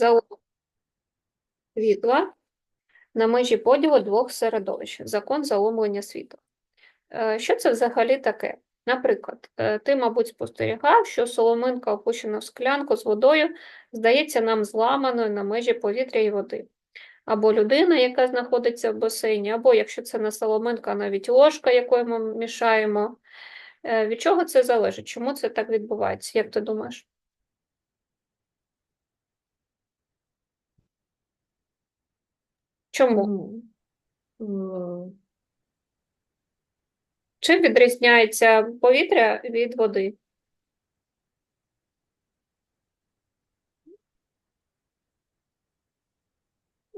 заломлення світла на межі поділу двох середовищ. Закон заломлення світла. Е, Що це взагалі таке? Наприклад, е, ти, мабуть, спостерігав, що соломинка, опущена в склянку з водою, здається нам зламаною на межі повітря і води. Або людина, яка знаходиться в басейні, або якщо це не соломинка, навіть ложка, якою ми мішаємо. Е, Від чого це залежить? Чому це так відбувається? Як ти думаєш? Чому? Ну, е, Чим відрізняється повітря від води?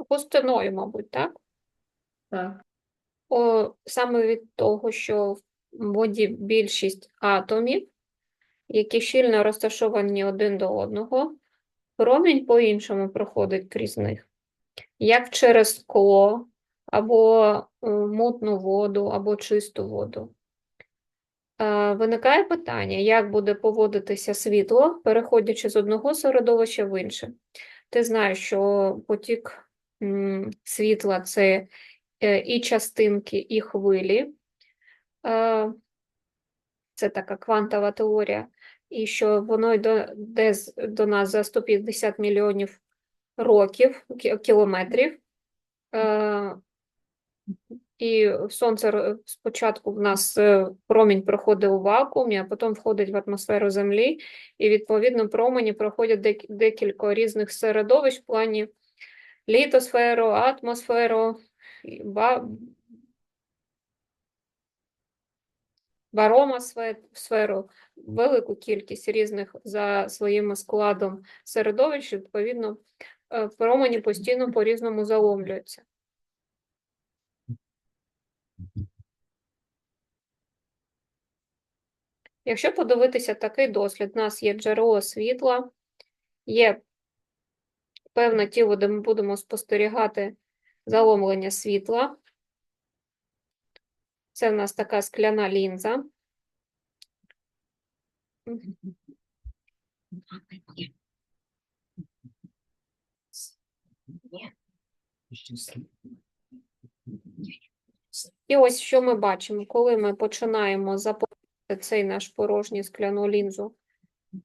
Густиною, мабуть, так? Так. О, саме від того, що в воді більшість атомів, які щільно розташовані один до одного, промінь по-іншому проходить крізь них, як через скло, або е, мутну воду, або чисту воду. Е, Виникає питання, як буде поводитися світло, переходячи з одного середовища в інше. Ти знаєш, що потік світла це е, і частинки, і хвилі. Це така квантова теорія, і що воно йде до нас за 150 мільйонів років, кілометрів. Е, І сонце спочатку в нас е, промінь проходить у вакуумі, а потім входить в атмосферу Землі, і відповідно промені проходять дек- декілька різних середовищ в плані літосферу, атмосферу, баромосферу, велику кількість різних за своїм складом середовищ, відповідно, промені постійно по-різному заломлюються. Якщо подивитися такий дослід, у нас є джерело світла, є певне тіло, де ми будемо спостерігати заломлення світла. Це в нас така скляна лінза. І ось що ми бачимо, коли ми починаємо заповнити цей наш порожній скляну лінзу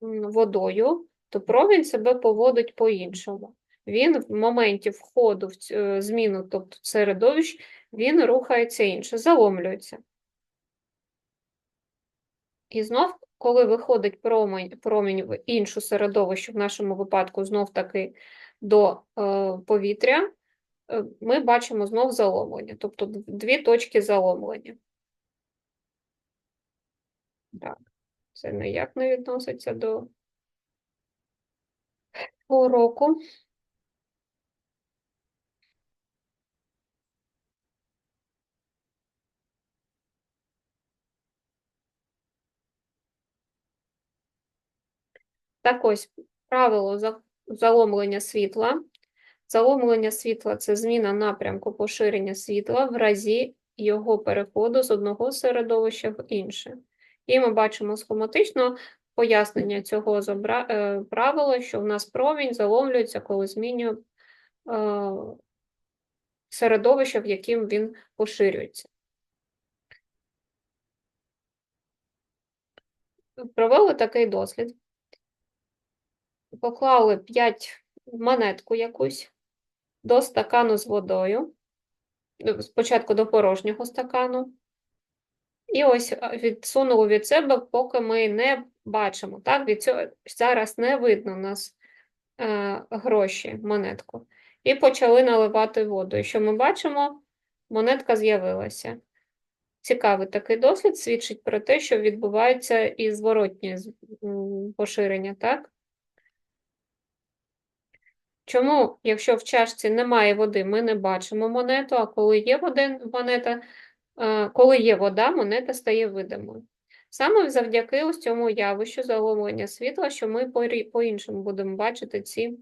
водою, то промінь себе поводить по-іншому. Він в моменті входу в цю е, зміну, тобто середовищ, він рухається інше, заломлюється. І знов, коли виходить промінь, промінь в іншу середовище, в нашому випадку знов таки до е, повітря, ми бачимо знов заломлення, тобто дві точки заломлення. Так, це ніяк не відноситься до уроку. Так ось, правило заломлення світла. Заломлення світла – це зміна напрямку поширення світла в разі його переходу з одного середовища в інше. І ми бачимо схематично пояснення цього е, правила, що в нас промінь заломлюється, коли змінює е, середовище, в яким він поширюється. Провели такий дослід. Поклали 5 монетку якусь до стакану з водою, спочатку до порожнього стакану. І ось відсунули від себе, поки ми не бачимо. Так, від цього зараз не видно у нас е, гроші, монетку. І почали наливати воду. І що ми бачимо? Монетка з'явилася. Цікавий такий досвід свідчить про те, що відбувається і зворотнє поширення, так? Чому, якщо в чашці немає води, ми не бачимо монету, а коли є води, монета, е, коли є вода, монета стає видимою. Саме завдяки ось цьому явищу заломлення світла, що ми по-іншому будемо бачити ці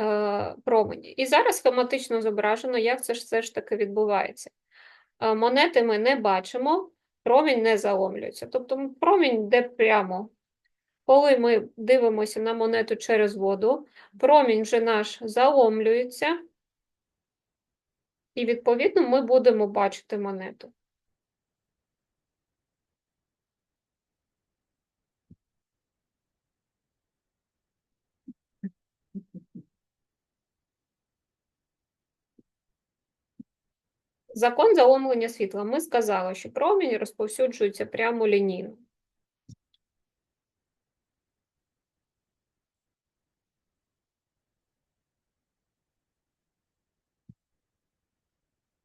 е, промені. І зараз схематично зображено, як це ж все ж таки відбувається. Е, Монети ми не бачимо, промінь не заломлюється. Тобто промінь йде прямо Коли ми дивимося на монету через воду, промінь вже наш заломлюється, і відповідно ми будемо бачити монету. Закон заломлення світла. Ми сказали, що промінь розповсюджується прямо лінійно.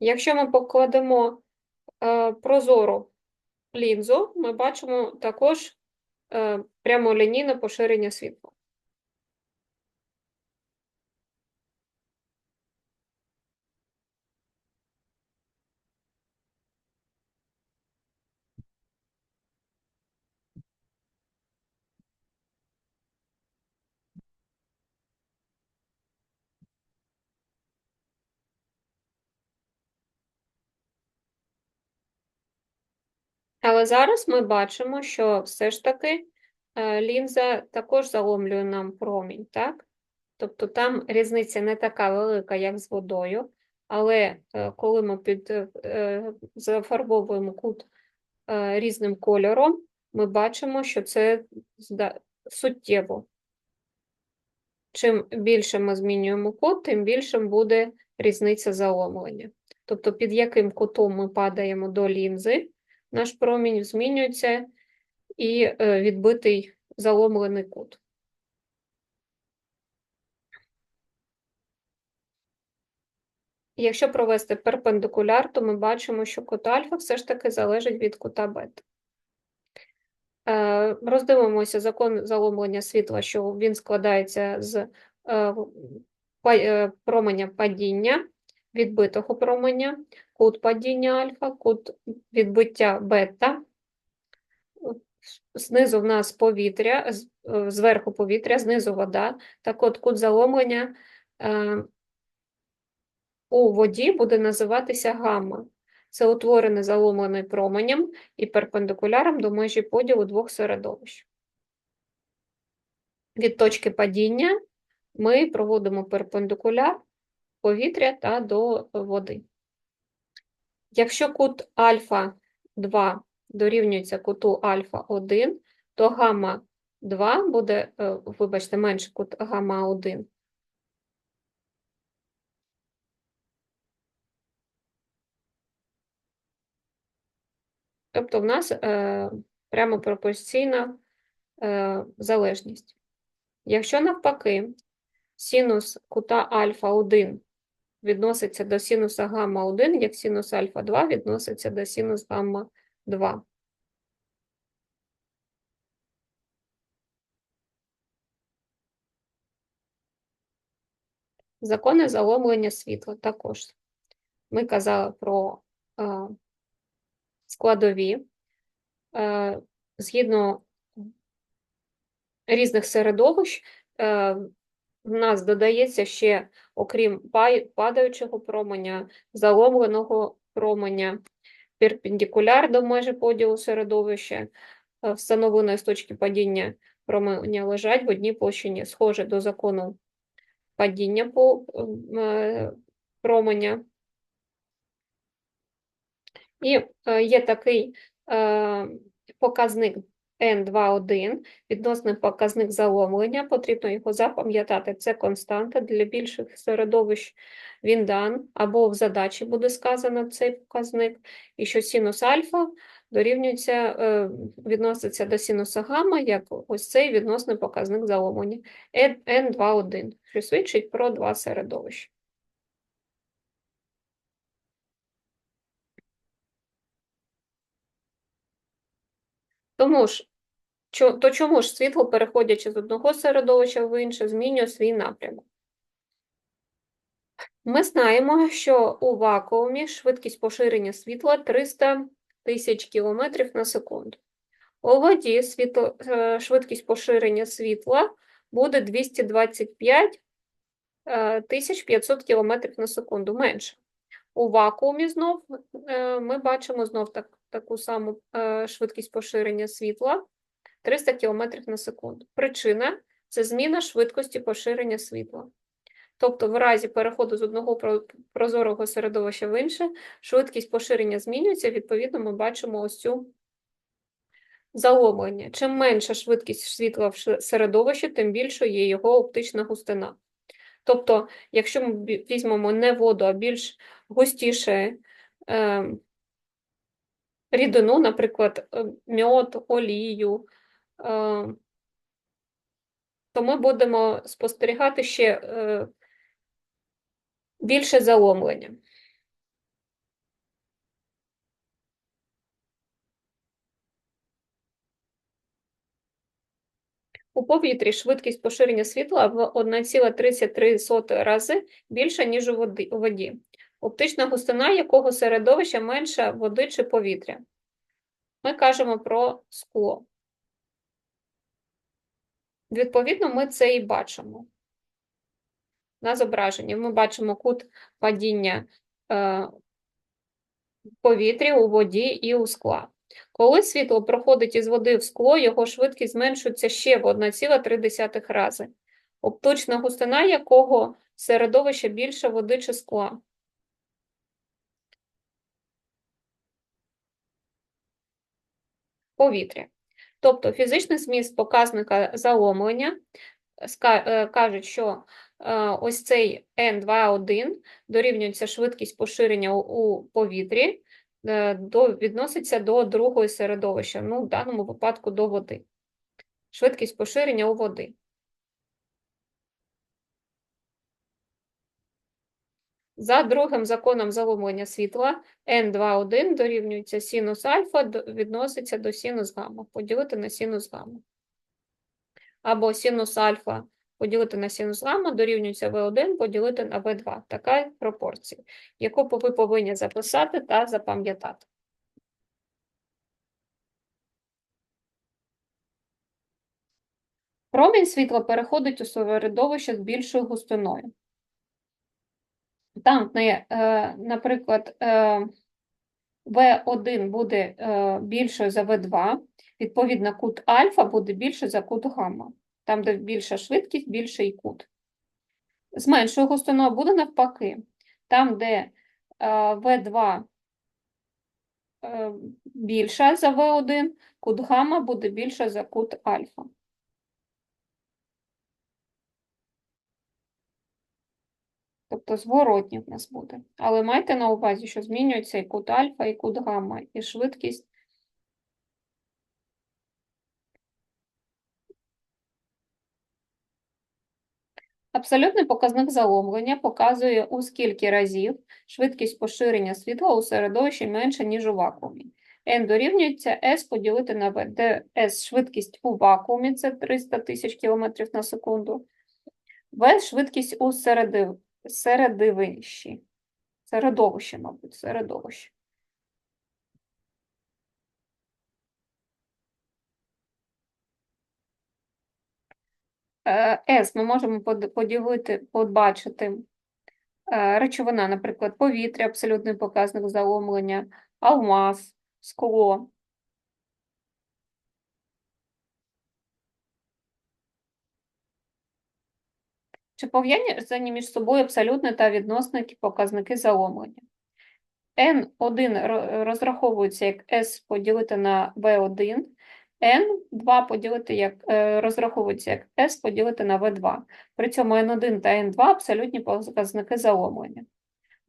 Якщо ми покладемо е, прозору лінзу, ми бачимо також е, прямолінійне поширення світла. Але зараз ми бачимо, що все ж таки е, лінза також заломлює нам промінь, так? Тобто там різниця не така велика, як з водою, але е, коли ми під, е, зафарбовуємо кут різним кольором, ми бачимо, що це суттєво. Чим більше ми змінюємо кут, тим більшим буде різниця заломлення. Тобто під яким кутом ми падаємо до лінзи, наш промінь змінюється і е, відбитий заломлений кут. Якщо провести перпендикуляр, то ми бачимо, що кут альфа все ж таки залежить від кута бета. Е, Роздивимося закон заломлення світла, що він складається з е, променя падіння, відбитого променя, кут падіння альфа, кут відбиття бета. Знизу в нас повітря, е, зверху повітря, знизу вода. Так от кут заломлення е, у воді буде називатися гамма. Це утворене заломлений променем і перпендикуляром до межі поділу двох середовищ. Від точки падіння ми проводимо перпендикуляр повітря та до води. Якщо кут альфа 2 дорівнюється куту альфа 1, то гамма 2 буде, е, вибачте, менше кут гамма 1 Тобто в нас е, прямо пропорційна е, залежність. Якщо навпаки синус кута альфа 1 відноситься до синуса гамма 1, як синус альфа 2 відноситься до синус гамма 2. Закони заломлення світла також. Ми казали про е, складові. Е, Згідно різних середовищ, е, в нас додається ще, окрім падаючого променя, заломленого променя, перпендикуляр до межі поділу середовища, е, встановленої з точки падіння променя лежать в одній площині, схоже до закону падіння по е, променя. І е, є такий показник N2,1, відносний показник заломлення, потрібно його запам'ятати. Це константа для більших середовищ він дан, або в задачі буде сказано цей показник, і що синус альфа дорівнюється, е, відноситься до синуса гамма, як ось цей відносний показник заломлення N2,1, що свідчить про два середовища. Тому ж, то чому ж світло, переходячи з одного середовища в інше, змінює свій напрямок? Ми знаємо, що у вакуумі швидкість поширення світла 300 тисяч кілометрів на секунду. У воді світло, е, швидкість поширення світла буде 225 е, тисяч 500 кілометрів на секунду менше. У вакуумі знов е, ми бачимо знов так, таку саму швидкість поширення світла 300 км на секунду. Причина це зміна швидкості поширення світла. Тобто, в разі переходу з одного прозорого середовища в інше, швидкість поширення змінюється, відповідно, ми бачимо ось цю заломлення. Чим менша швидкість світла в середовищі, тим більшою є його оптична густина. Тобто, якщо ми візьмемо не воду, а більш густіше е, рідину, наприклад, е, мьод, олію, то ми будемо спостерігати ще е, більше заломлення. У повітрі швидкість поширення світла в 1,33 рази більша, ніж у воді, оптична густина якого середовища менша води чи повітря. Ми кажемо про скло. Відповідно, ми це і бачимо. На зображенні ми бачимо кут падіння е, в у воді і у скла. Коли світло проходить із води в скло, його швидкість зменшується ще в 1,3 рази, оптична густина якого середовища більше води чи скла. Повітря. Тобто фізичний зміст показника заломлення е, кажуть, що е, ось цей N2,1 дорівнюється швидкість поширення у, у повітрі, е, до, відноситься до другого середовища, ну, в даному випадку до води. Швидкість поширення у води. За другим законом заломлення світла N2,1 дорівнюється синус альфа, відноситься до синус гамма. Поділити на синус гамма. Або синус альфа поділити на синус гамма дорівнюється V1 поділити на V2. Така пропорція, яку ви повинні записати та запам'ятати. Промінь світла переходить у середовище з більшою густиною. Там, е, наприклад, е, V1 буде е, більшою за V2, відповідно, кут альфа буде більше за кут гамма. Там, де більша швидкість, більший кут. З меншою густиною буде навпаки. Там, де е, V2 е, більша за V1, кут гамма буде більше за кут альфа. Тобто зворотні в нас буде. Але майте на увазі, що змінюється і кут альфа, і кут гамма, і швидкість. Абсолютний показник заломлення показує, у скільки разів швидкість поширення світла у середовищі менша, ніж у вакуумі. N дорівнюється S поділити на V, де S швидкість у вакуумі, це 300 тисяч кілометрів на секунду. V швидкість у середив... середовищі. Середовище, мабуть, середовище. Е, S ми можемо поділити, побачити е, речовина, наприклад, повітря, абсолютний показник заломлення, алмаз, скло. Чи пов'язані між собою абсолютні та відносні показники заломлення? N1 розраховується як S поділити на V1, N2 поділити як, е, розраховується як S поділити на V2. При цьому N1 та N2 абсолютні показники заломлення.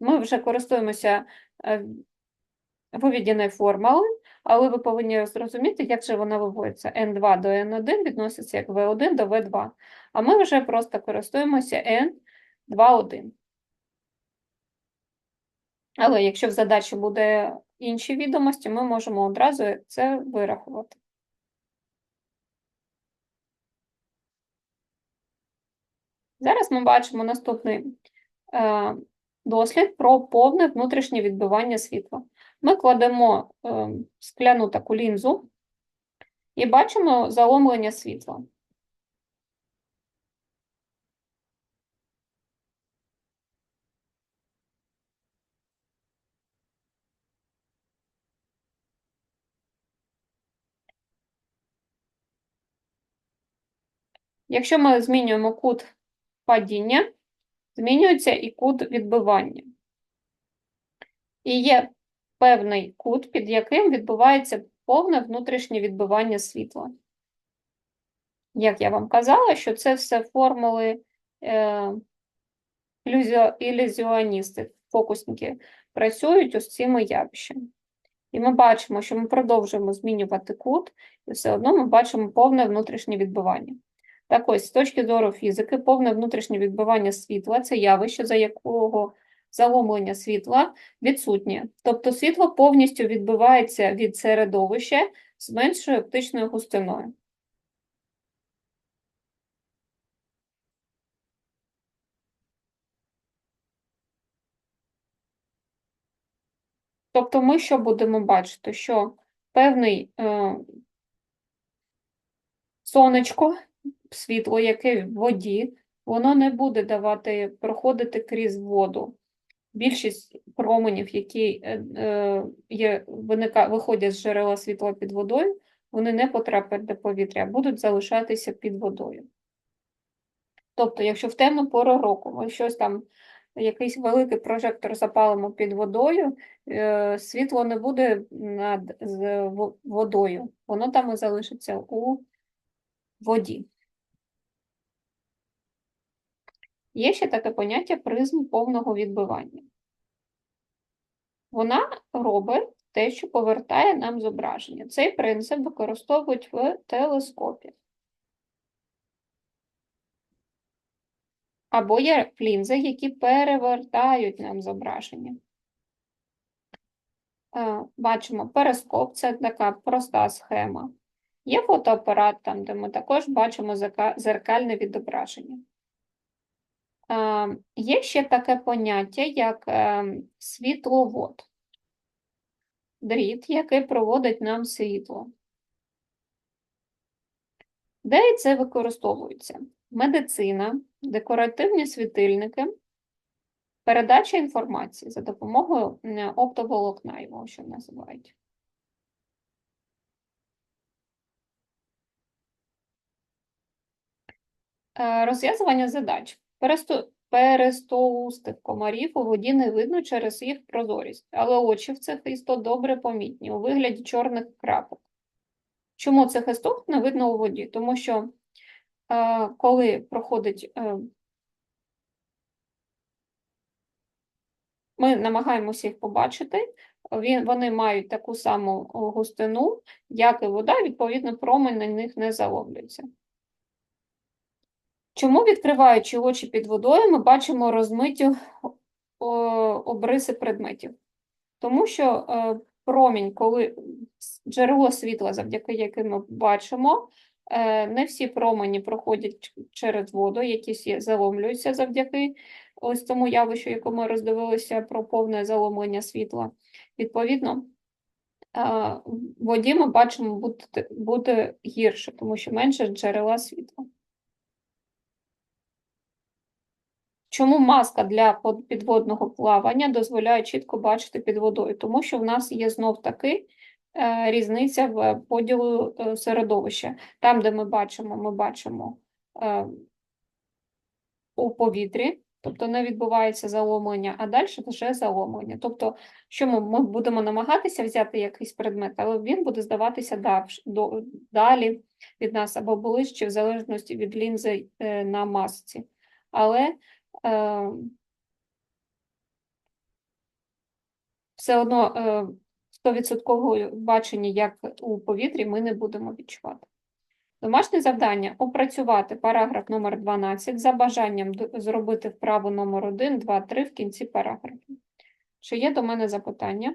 Ми вже користуємося е, виведеною формулою, але ви повинні зрозуміти, як же вона виводиться. N2 до N1 відноситься як V1 до V2. А ми вже просто користуємося N2,1. Але якщо в задачі буде інші відомості, ми можемо одразу це вирахувати. Зараз ми бачимо наступний е, дослід про повне внутрішнє відбивання світла. Ми кладемо е, скляну таку лінзу і бачимо заломлення світла. Якщо ми змінюємо кут падіння, змінюється і кут відбивання. І є певний кут, під яким відбувається повне внутрішнє відбивання світла. Як я вам казала, що це все формули е, ілюзіо- ілюзіоністи, фокусники працюють ось цими явищами. І ми бачимо, що ми продовжуємо змінювати кут, і все одно ми бачимо повне внутрішнє відбивання. Так ось, з точки зору фізики, повне внутрішнє відбивання світла це явище, за якого заломлення світла відсутнє. Тобто світло повністю відбивається від середовища з меншою оптичною густиною. Тобто ми що будемо бачити? Що певний е, сонечко, світло, яке в воді, воно не буде давати проходити крізь воду. Більшість променів, які е, е, є, виника, виходять з джерела світла під водою, вони не потраплять до повітря, будуть залишатися під водою. Тобто, якщо в темну пору року ми щось там, якийсь великий прожектор запалимо під водою, е, світло не буде над водою, воно там і залишиться у воді. Є ще таке поняття призм повного відбивання. Вона робить те, що повертає нам зображення. Цей принцип використовують в телескопі. Або є лінзи, які перевертають нам зображення. Е, Бачимо перископ, це така проста схема. Є фотоапарат, там, де ми також бачимо зеркальне відображення. Е, Є ще таке поняття, як е, світловод. Дріт, який проводить нам світло. Де це використовується? Медицина, декоративні світильники, передача інформації за допомогою оптоволокна, його що називають. Е, Розв'язування задач. Пересто... Перестоустих комарів у воді не видно через їх прозорість, але очі в цих істот добре помітні у вигляді чорних крапок. Чому цих істот не видно у воді? Тому що е, коли проходить, е, ми намагаємося їх побачити, він, вони мають таку саму густину, як і вода, відповідно, промень на них не заловлюється. Чому, відкриваючи очі під водою, ми бачимо розмиті обриси предметів? Тому що е, промінь, коли джерело світла, завдяки яким ми бачимо, е, не всі промені проходять через воду, якісь заломлюються завдяки ось цьому явищу, яке ми роздивилися про повне заломлення світла. Відповідно, е, в воді ми бачимо буде, буде гірше, тому що менше джерела світла. Чому маска для підводного плавання дозволяє чітко бачити під водою? Тому що в нас є знов таки е, різниця в поділу е, середовища. Там, де ми бачимо, ми бачимо е, у повітрі, тобто не відбувається заломлення, а далі вже заломлення. Тобто, що ми, ми будемо намагатися взяти якийсь предмет, але він буде здаватися далі від нас або ближче, в залежності від лінзи на масці. Але все одно е, 100% бачення, як у повітрі, ми не будемо відчувати. Домашнє завдання опрацювати параграф номер 12 за бажанням зробити вправу номер 1, 2, 3 в кінці параграфу. Чи є до мене запитання?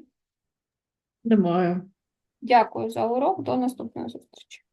Немає. Дякую за урок. До наступної зустрічі.